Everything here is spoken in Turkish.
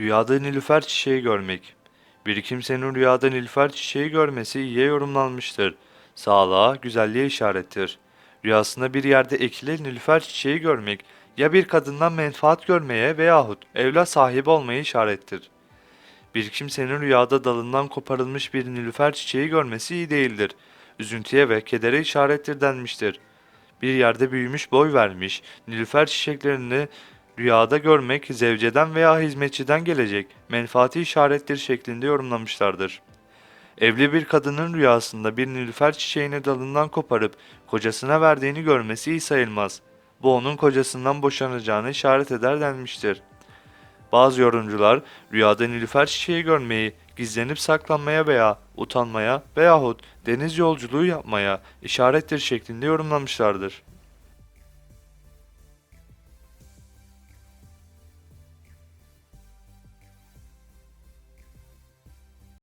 Rüyada nilüfer çiçeği görmek. Bir kimsenin rüyada nilüfer çiçeği görmesi iyiye yorumlanmıştır. Sağlığa, güzelliğe işarettir. Rüyasında bir yerde ekili nilüfer çiçeği görmek ya bir kadından menfaat görmeye veyahut evlat sahibi olmaya işarettir. Bir kimsenin rüyada dalından koparılmış bir nilüfer çiçeği görmesi iyi değildir. Üzüntüye ve kedere işarettir denmiştir. Bir yerde büyümüş boy vermiş, nilüfer çiçeklerini rüyada görmek zevceden veya hizmetçiden gelecek menfaati işarettir şeklinde yorumlamışlardır. Evli bir kadının rüyasında bir nilüfer çiçeğini dalından koparıp kocasına verdiğini görmesi iyi sayılmaz. Bu onun kocasından boşanacağını işaret eder denmiştir. Bazı yorumcular rüyada nilüfer çiçeği görmeyi gizlenip saklanmaya veya utanmaya veyahut deniz yolculuğu yapmaya işarettir şeklinde yorumlamışlardır.